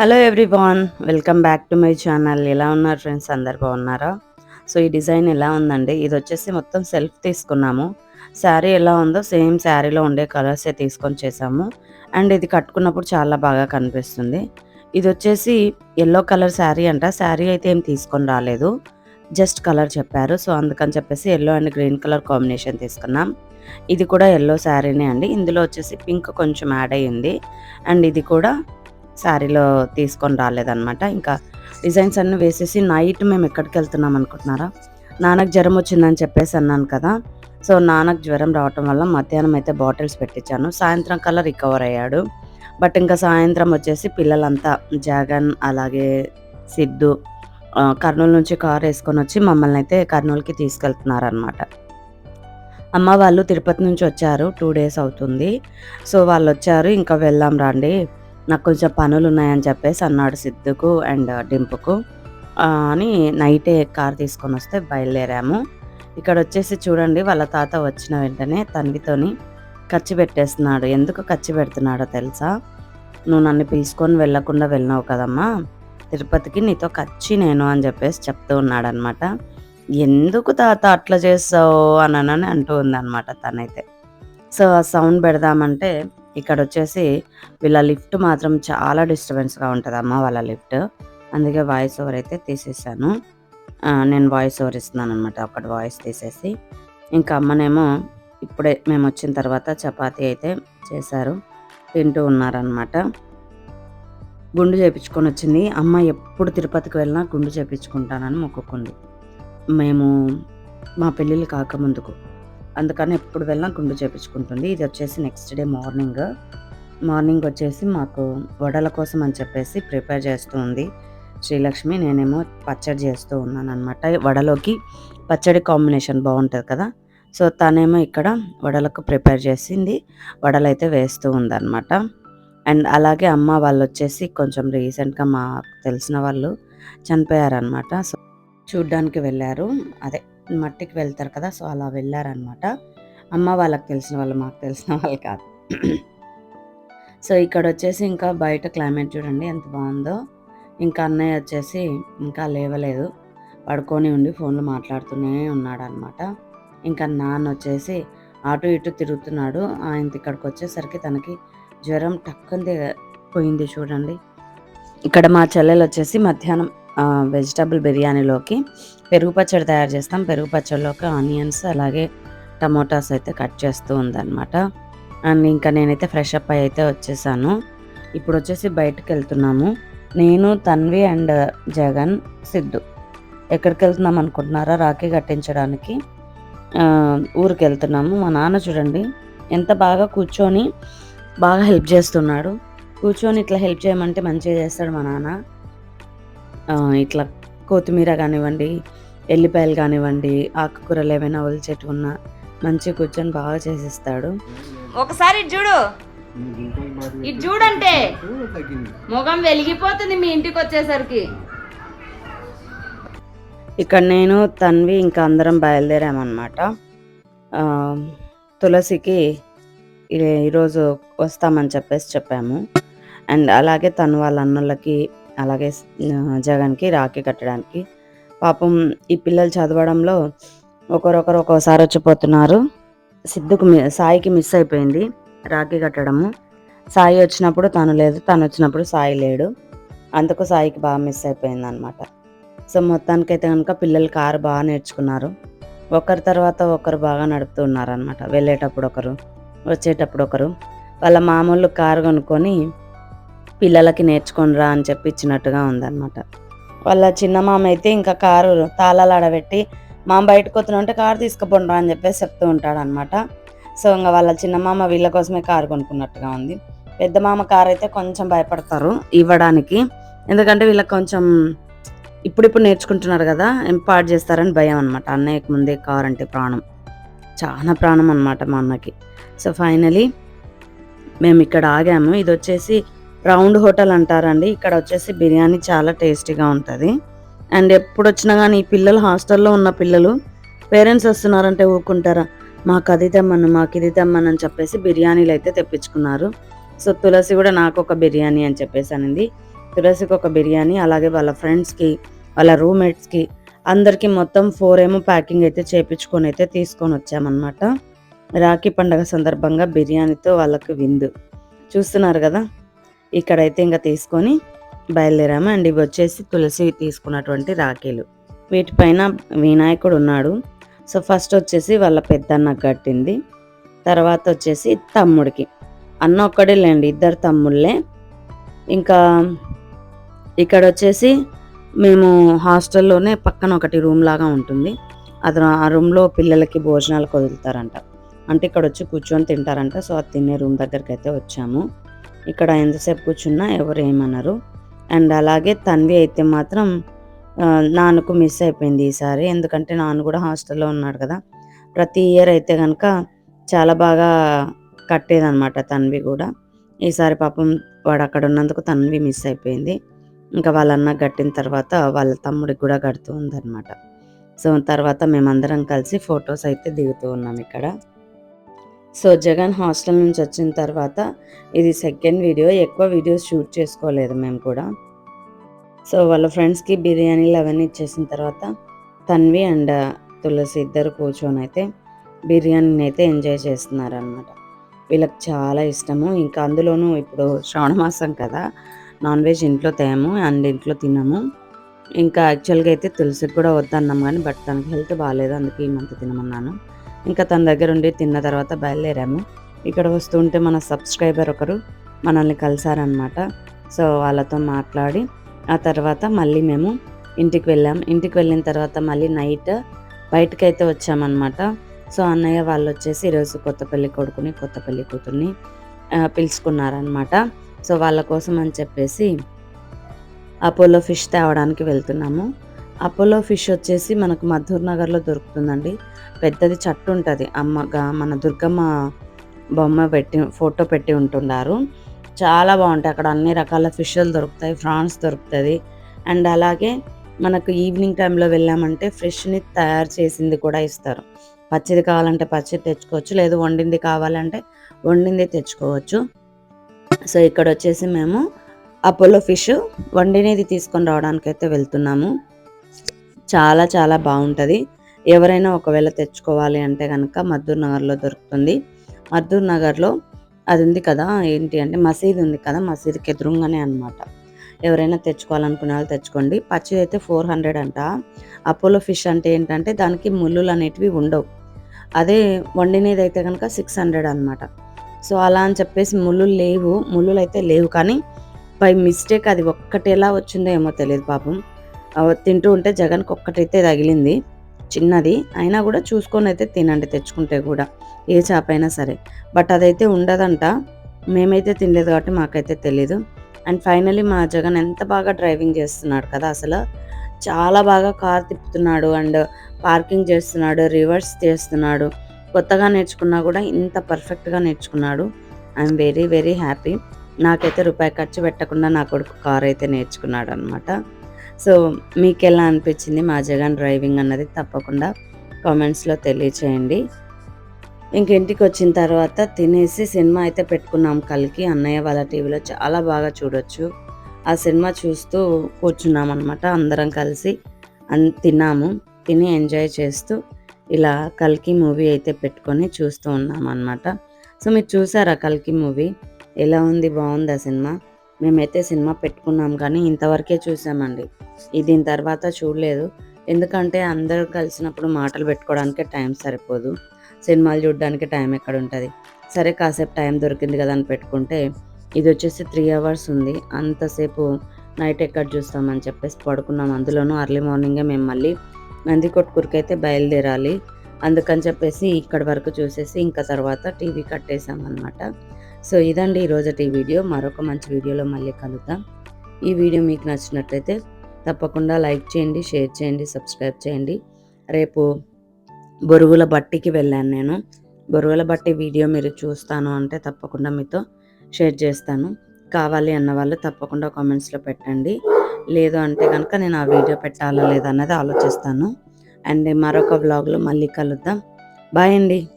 Hello everyone welcome back to my channel ఎలా ఉన్నారు friends అందరు బాగున్నారా? సో ఈ డిజైన్ ఎలా ఉందండి? ఇది వచ్చేసి మొత్తం సెల్ఫ్ తీసుకున్నాము. శారీ ఎలా ఉందో సేమ్ శారీలో ఉండే కలర్సే తీసుకొని చేసాము. అండ్ ఇది కట్టుకున్నప్పుడు చాలా బాగా కనిపిస్తుంది. ఇది వచ్చేసి ఎల్లో కలర్ శారీ అంట. శారీ అయితే ఏం తీసుకొని రాలేదు. జస్ట్ కలర్ చెప్పారు. సో అందుకని చెప్పేసి yellow and green colour combination తీసుకున్నాం. ఇది కూడా ఎల్లో శారీనే అండి. ఇందులో వచ్చేసి పింక్ కొంచెం యాడ్ అయ్యింది. అండ్ ఇది కూడా శారీలో తీసుకొని రాలేదన్నమాట. ఇంకా డిజైన్స్ అన్నీ వేసేసి నైట్ మేము ఎక్కడికి వెళ్తున్నాం అనుకుంటున్నారా? నాన్నకు జ్వరం వచ్చిందని చెప్పేసి అన్నాను కదా. సో నాన్నకు జ్వరం రావటం వల్ల మధ్యాహ్నం అయితే బాటిల్స్ పెట్టించాను. సాయంత్రం కల్లా రికవర్ అయ్యాడు. బట్ ఇంకా సాయంత్రం వచ్చేసి పిల్లలంతా జగన్ అలాగే సిద్ధు కర్నూలు నుంచి కార్ వేసుకొని వచ్చి మమ్మల్ని అయితే కర్నూలుకి తీసుకెళ్తున్నారనమాట అమ్మ వాళ్ళు తిరుపతి నుంచి వచ్చారు. టూ డేస్ అవుతుంది. సో వాళ్ళు వచ్చారు. ఇంకా వెళ్దాం రండి. నాకు కొంచెం పనులు ఉన్నాయని చెప్పేసి అన్నాడు సిద్ధుకు అండ్ డింపుకు. అని నైటే కార్ తీసుకొని వస్తే బయలుదేరాము. ఇక్కడ వచ్చేసి చూడండి వాళ్ళ తాత వచ్చిన వెంటనే తన్వితోని ఖర్చు పెట్టేస్తున్నాడు. ఎందుకు ఖర్చు పెడుతున్నాడో తెలుసా? నువ్వు నన్ను పిలుచుకొని వెళ్ళకుండా వెళ్ళినావు కదమ్మా. తిరుపతికి నీతో ఖర్చు నేను అని చెప్పేసి చెప్తూ ఉన్నాడనమాట. ఎందుకు తాత అట్లా చేస్తావు? అని అని అంటూ ఉందన్నమాట తనైతే. సో ఆ సౌండ్ పెడదామంటే ఇక్కడ వచ్చేసి వీళ్ళ లిఫ్ట్ మాత్రం చాలా డిస్టర్బెన్స్గా ఉంటుంది అమ్మ వాళ్ళ లిఫ్ట్. అందుకే వాయిస్ ఓవర్ అయితే తీసేసాను. నేను వాయిస్ ఓవర్ ఇస్తున్నాను అనమాట అక్కడ వాయిస్ తీసేసి. ఇంకా అమ్మనేమో ఇప్పుడే మేము వచ్చిన తర్వాత చపాతీ అయితే చేశారు. తింటూ ఉన్నారనమాట గుండు చేపించుకొని వచ్చింది. అమ్మ ఎప్పుడు తిరుపతికి వెళ్ళినా గుండు చేపించుకుంటానని మొక్కుకుంది. మేము మా పెళ్ళిళ్ళు కాకముందుకు అందుకని ఎప్పుడు వెళ్ళినా గుండు చేపించుకుంటుంది. ఇది వచ్చేసి నెక్స్ట్ డే మార్నింగ్ మార్నింగ్ వచ్చేసి మాకు వడల కోసం అని చెప్పేసి ప్రిపేర్ చేస్తూ ఉంది. శ్రీలక్ష్మి నేనేమో పచ్చడి చేస్తూ ఉన్నాను అనమాట వడలోకి పచ్చడి కాంబినేషన్ బాగుంటుంది కదా? సో తనేమో ఇక్కడ వడలకు ప్రిపేర్ చేసింది. వడలు అయితే వేస్తూ ఉందన్నమాట. అండ్ అలాగే అమ్మ వాళ్ళు వచ్చేసి కొంచెం రీసెంట్గా మా తెలిసిన వాళ్ళు చనిపోయారనమాట సో చూడ్డానికి వెళ్ళారు. అదే. మట్టికి వెళ్తారు కదా సో అలా వెళ్ళారనమాట అమ్మ వాళ్ళకి తెలిసిన వాళ్ళు మాకు తెలిసిన వాళ్ళు కాదు. సో ఇక్కడ వచ్చేసి ఇంకా బయట క్లైమేట్ చూడండి ఎంత బాగుందో. ఇంకా అన్నయ్య వచ్చేసి ఇంకా లేవలేదు. పడుకొని ఉండి ఫోన్లో మాట్లాడుతూనే ఉన్నాడు అనమాట ఇంకా నాన్న వచ్చేసి అటు ఇటు తిరుగుతున్నాడు. ఆయన ఇక్కడికి వచ్చేసరికి తనకి జ్వరం టక్కుని పోయింది చూడండి. ఇక్కడ మా చెల్లెలు వచ్చేసి మధ్యాహ్నం వెజిటబుల్ బిర్యానీలోకి పెరుగు పచ్చడి తయారు చేస్తాం. పెరుగు పచ్చడిలోకి ఆనియన్స్ అలాగే టమోటాస్ అయితే కట్ చేస్తూ ఉందన్నమాట. అండ్ ఇంకా నేనైతే ఫ్రెష్ అప్ అయి అయితే వచ్చేసాను. ఇప్పుడు వచ్చేసి బయటకు వెళ్తున్నాము. నేను తన్వి అండ్ జగన్ సిద్ధు. ఎక్కడికి వెళ్తున్నాం అనుకుంటున్నారా? రాఖీ కట్టించడానికి ఊరికి వెళ్తున్నాము. మా నాన్న చూడండి ఎంత బాగా కూర్చొని బాగా హెల్ప్ చేస్తున్నాడు. కూర్చొని ఇట్లా హెల్ప్ చేయమంటే మంచిగా చేస్తాడు మా నాన్న. ఇట్లా కొత్తిమీర కానివ్వండి ఎల్లిపాయలు కానివ్వండి ఆకుకూరలు ఏమైనా ఒలిచేట్టుకున్నా మంచిగా కూర్చొని బాగా చేసిస్తాడు. ఒకసారి చూడు. ఇటు చూడంటే ముఖం వెలిగిపోతుంది మీ ఇంటికి వచ్చేసరికి. ఇక్కడ నేను తన్వి ఇంకా అందరం బయలుదేరామన్నమాట. తులసికి ఈరోజు వస్తామని చెప్పేసి చెప్పాము. అండ్ అలాగే తను వాళ్ళ అన్నలకి అలాగే జగన్కి రాఖీ కట్టడానికి. పాపం ఈ పిల్లలు చదవడంలో ఒకరొకరు ఒక్కోసారి వచ్చిపోతున్నారు. సిద్ధుకు మి- సాయికి మిస్ అయిపోయింది రాఖీ కట్టడము. సాయి వచ్చినప్పుడు తను లేదు తను వచ్చినప్పుడు సాయి లేడు. అందుకు సాయికి బాగా మిస్ అయిపోయింది అనమాట సో మొత్తానికైతే కనుక పిల్లలు కారు బాగా నేర్చుకున్నారు. ఒకరి తర్వాత ఒకరు బాగా నడుపుతూ ఉన్నారనమాట వెళ్ళేటప్పుడు ఒకరు వచ్చేటప్పుడు ఒకరు. వాళ్ళ మామూలు కారు కొనుక్కొని పిల్లలకి నేర్చుకొని రా అని చెప్పి ఇచ్చినట్టుగా ఉందన్నమాట. వాళ్ళ చిన్న మామ అయితే ఇంకా కారు తాళాలు ఆడబెట్టి మామ బయటకు వస్తున్నా అంటే కారు తీసుకుపోండిరా అని చెప్పేసి చెప్తూ ఉంటాడు అనమాట సో ఇంకా వాళ్ళ చిన్న మామ వీళ్ళ కోసమే కారు కొనుక్కున్నట్టుగా ఉంది. పెద్ద మామ కారు అయితే కొంచెం భయపడతారు ఇవ్వడానికి. ఎందుకంటే వీళ్ళకి కొంచెం ఇప్పుడిప్పుడు నేర్చుకుంటున్నారు కదా ఎంపార్ట్ చేస్తారని భయం అనమాట అన్నయ్యకు ముందే కారు అంటే ప్రాణం. చాలా ప్రాణం అనమాట మా అన్నకి. సో ఫైనలీ మేము ఇక్కడ ఆగాము. ఇది వచ్చేసి రౌండ్ హోటల్ అంటారండి. ఇక్కడ వచ్చేసి బిర్యానీ చాలా టేస్టీగా ఉంటుంది. అండ్ ఎప్పుడు వచ్చినా కానీ ఈ పిల్లలు హాస్టల్లో ఉన్న పిల్లలు పేరెంట్స్ వస్తున్నారంటే ఊరుకుంటారా? మాకు అది తెమ్మను మాకు ఇది తెమ్మను అని చెప్పేసి బిర్యానీలు అయితే తెప్పించుకున్నారు. సో తులసి కూడా నాకు ఒక బిర్యానీ అని చెప్పేసి అనింది తులసికి ఒక బిర్యానీ అలాగే వాళ్ళ ఫ్రెండ్స్కి వాళ్ళ రూమ్మేట్స్కి అందరికీ మొత్తం ఫోర్ ఏమో ప్యాకింగ్ అయితే చేపించుకొని అయితే తీసుకొని వచ్చామన్నమాట. రాఖీ పండగ సందర్భంగా బిర్యానీతో వాళ్ళకి విందు. చూస్తున్నారు కదా? ఇక్కడైతే ఇంకా తీసుకొని బయలుదేరాము. అండ్ ఇవి వచ్చేసి తులసి తీసుకున్నటువంటి రాఖీలు. వీటిపైన వినాయకుడు ఉన్నాడు. సో ఫస్ట్ వచ్చేసి వాళ్ళ పెద్దన్న కట్టింది. తర్వాత వచ్చేసి తమ్ముడికి. అన్న ఒక్కడే లేండి ఇద్దరు తమ్ముళ్ళే. ఇంకా ఇక్కడ వచ్చేసి మేము హాస్టల్లోనే పక్కన ఒకటి రూమ్ లాగా ఉంటుంది. అది ఆ రూమ్లో పిల్లలకి భోజనాలు వదులుతారంట అంటే ఇక్కడ వచ్చి కూర్చొని తింటారంట. సో అది తినే రూమ్ దగ్గరికి అయితే వచ్చాము. ఇక్కడ ఎంతసేపు కూర్చున్నా ఎవరు ఏమన్నారు అండ్ అలాగే తన్వి అయితే మాత్రం నాన్నకు మిస్ అయిపోయింది ఈసారి. ఎందుకంటే నాన్న కూడా హాస్టల్లో ఉన్నాడు కదా. ప్రతి ఇయర్ అయితే కనుక చాలా బాగా కట్టేదనమాట తన్వి కూడా. ఈసారి పాపం వాడు అక్కడ ఉన్నందుకు తన్వి మిస్ అయిపోయింది. ఇంకా వాళ్ళన్న కట్టిన తర్వాత వాళ్ళ తమ్ముడికి కూడా కడుతూ ఉందన్నమాట. సో తర్వాత మేమందరం కలిసి ఫొటోస్ అయితే దిగుతూ ఉన్నాం ఇక్కడ. సో జగన్ హాస్టల్ నుంచి వచ్చిన తర్వాత ఇది సెకండ్ వీడియో. ఎక్కువ వీడియోస్ షూట్ చేసుకోలేదు మేము కూడా. సో వాళ్ళ ఫ్రెండ్స్కి బిర్యానీలు అవన్నీ ఇచ్చేసిన తర్వాత తన్వి అండ్ తులసి ఇద్దరు కూర్చొని అయితే బిర్యానీని అయితే ఎంజాయ్ చేస్తున్నారనమాట వీళ్ళకి చాలా ఇష్టము. ఇంకా అందులోనూ ఇప్పుడు శ్రావణ మాసం కదా. నాన్ వెజ్ ఇంట్లో తేము అండ్ ఇంట్లో తినము. ఇంకా యాక్చువల్గా అయితే తులసికి కూడా వద్దన్నాం కానీ బట్ తనకి హెల్త్ బాగాలేదు అందుకే ఈ మంత్ తినమన్నాను. ఇంకా తన దగ్గర ఉండి తిన్న తర్వాత బయలుదేరాము. ఇక్కడ వస్తుంటే మన సబ్స్క్రైబర్ ఒకరు మనల్ని కలిసారనమాట సో వాళ్ళతో మాట్లాడి ఆ తర్వాత మళ్ళీ మేము ఇంటికి వెళ్ళాం. ఇంటికి వెళ్ళిన తర్వాత మళ్ళీ నైట్ బయటకు అయితే వచ్చామన్నమాట. సో అన్నయ్య వాళ్ళు వచ్చేసి ఈరోజు కొత్త పెళ్ళి కొడుకుని కొత్త పెళ్ళి కూతుర్ని పిలుచుకున్నారనమాట సో వాళ్ళ కోసం అని చెప్పేసి అపోలో ఫిష్ తేవడానికి వెళ్తున్నాము. అపోలో ఫిష్ వచ్చేసి మనకు మధుర్ నగర్లో దొరుకుతుందండి. పెద్దది చట్టు ఉంటుంది. అమ్మగా మన దుర్గమ్మ బొమ్మ పెట్టి ఫోటో పెట్టి ఉంటున్నారు. చాలా బాగుంటాయి. అక్కడ అన్ని రకాల ఫిష్లు దొరుకుతాయి. ఫ్రాన్స్ దొరుకుతుంది. అండ్ అలాగే మనకు ఈవినింగ్ టైంలో వెళ్ళామంటే ఫ్రెష్ని తయారు చేసింది కూడా ఇస్తారు. పచ్చిది కావాలంటే పచ్చిది తెచ్చుకోవచ్చు. లేదు వండింది కావాలంటే వండింది తెచ్చుకోవచ్చు. సో ఇక్కడ వచ్చేసి మేము అపోలో ఫిష్ వండినది తీసుకొని రావడానికైతే వెళ్తున్నాము. చాలా చాలా బాగుంటుంది. ఎవరైనా ఒకవేళ తెచ్చుకోవాలి అంటే కనుక మద్దూర్ నగర్లో దొరుకుతుంది. మద్దూర్ నగర్లో అది ఉంది కదా ఏంటి అంటే మసీద్ ఉంది కదా మసీద్కి ఎదురుగానే అనమాట ఎవరైనా తెచ్చుకోవాలనుకునే వాళ్ళు తెచ్చుకోండి. పచ్చిది అయితే ఫోర్ హండ్రెడ్ అంట. అపోలో ఫిష్ అంటే ఏంటంటే దానికి ముళ్ళులు అనేటివి ఉండవు. అదే వండినది అయితే కనుక సిక్స్ హండ్రెడ్ అనమాట సో అలా అని చెప్పేసి ముళ్ళులు లేవు. ముళ్ళులు అయితే లేవు కానీ బై మిస్టేక్ అది ఒక్కటేలా వచ్చిందో ఏమో తెలియదు పాపం. తింటూ ఉంటే జగన్కి ఒక్కటైతే తగిలింది. చిన్నది. అయినా కూడా చూసుకొని అయితే తినండి తెచ్చుకుంటే కూడా. ఏ చేప అయినా సరే. బట్ అదైతే ఉండదంట. మేమైతే తినలేదు కాబట్టి మాకైతే తెలీదు. అండ్ ఫైనలీ మా జగన్ ఎంత బాగా డ్రైవింగ్ చేస్తున్నాడు కదా అసలు. చాలా బాగా కార్ తిప్పుతున్నాడు అండ్ పార్కింగ్ చేస్తున్నాడు రివర్స్ చేస్తున్నాడు. కొత్తగా నేర్చుకున్నా కూడా ఇంత పర్ఫెక్ట్గా నేర్చుకున్నాడు. I'm very very happy. నాకైతే రూపాయి ఖర్చు పెట్టకుండా నా కొడుకు కార్ అయితే నేర్చుకున్నాడు అనమాట సో మీకు ఎలా అనిపించింది మా జగన్ డ్రైవింగ్ అన్నది తప్పకుండా కామెంట్స్లో తెలియచేయండి. ఇంక ఇంటికి వచ్చిన తర్వాత తినేసి సినిమా అయితే పెట్టుకున్నాం కలికి. అన్నయ్య వాళ్ళ టీవీలో చాలా బాగా చూడొచ్చు. ఆ సినిమా చూస్తూ కూర్చున్నాం అనమాట అందరం కలిసి అన్ తిన్నాము. తిని ఎంజాయ్ చేస్తూ ఇలా కల్కి మూవీ అయితే పెట్టుకొని చూస్తూ ఉన్నాం అనమాట సో మీరు చూసారా కల్కి మూవీ? ఎలా ఉంది? బాగుందా సినిమా? మేమైతే సినిమా పెట్టుకున్నాం కానీ ఇంతవరకే చూసామండి. ఇది దీని తర్వాత చూడలేదు. ఎందుకంటే అందరూ కలిసినప్పుడు మాటలు పెట్టుకోవడానికే టైం సరిపోదు. సినిమాలు చూడడానికి టైం ఎక్కడ ఉంటుంది? సరే కాసేపు టైం దొరికింది కదా అని పెట్టుకుంటే ఇది వచ్చేసి త్రీ అవర్స్ ఉంది. అంతసేపు నైట్ ఎక్కడ చూస్తామని చెప్పేసి పడుకున్నాం. అందులోనూ అర్లీ మార్నింగే మేము మళ్ళీ నందికొట్కూరుకి అయితే బయలుదేరాలి. అందుకని చెప్పేసి ఇక్కడ వరకు చూసేసి ఇంకా తర్వాత టీవీ కట్టేసాం అనమాట సో ఇదండి ఈరోజటి వీడియో. మరొక మంచి వీడియోలో మళ్ళీ కలుద్దాం. ఈ వీడియో మీకు నచ్చినట్లయితే తప్పకుండా లైక్ చేయండి షేర్ చేయండి సబ్స్క్రైబ్ చేయండి. రేపు బొరుగుల బట్టికి వెళ్ళాను నేను. బొరుగుల బట్టి వీడియో మీరు చూస్తాను అంటే తప్పకుండా మీతో షేర్ చేస్తాను. కావాలి అన్న వాళ్ళు తప్పకుండా కామెంట్స్లో పెట్టండి. లేదు అంటే కనుక నేను ఆ వీడియో పెట్టాలా లేదా అన్నది ఆలోచిస్తాను. అండ్ మరొక వ్లాగ్లో మళ్ళీ కలుద్దాం. బాయ్ అండి.